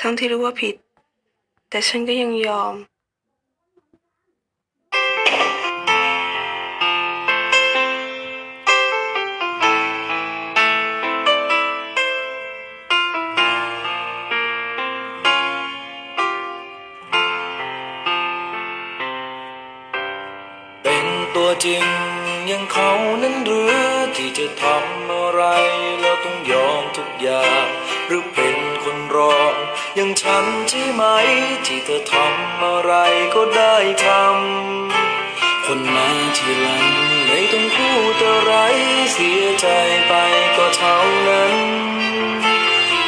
ทั้งที่รู้ว่าผิด แต่ฉันก็ยังยอม เป็นตัวจริงอยังเขานั้นหรือที่จะทำอะไรแล้วต้องยอมทุกอย่างหรือเป็น รอง อยังฉันใช่ไหม ที่เธอทำอะไรก็ได้ทำคนมาที่หลังไม่ต้องพูดอะไรเสียใจไปก็เท่านั้น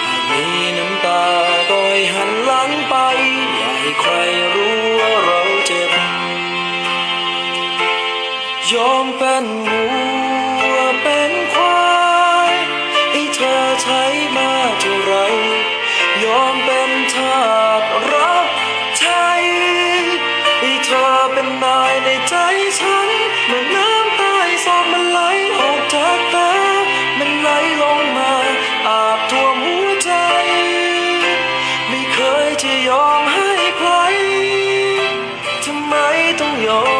หากมีน้ำตาก็ให้หันหลังไป อย่าให้ใครรู้ว่าเราเจ็บ ยอมเป็น ใจฉันเมื่อน้ำใต้ซอกมันไหลออกจากตามันไหลลงมา อาบท่วมหัวใจ ไม่เคยจะยอมให้ใครทำไมต้องยอม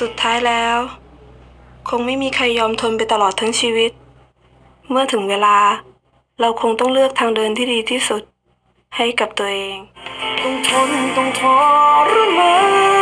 สุดท้ายแล้ว คงไม่มีใครยอมทนไปตลอดทั้งชีวิต เมื่อถึงเวลา เราคงต้องเลือกทางเดินที่ดีที่สุด ให้กับตัวเอง ต้องทนต้องทรมาน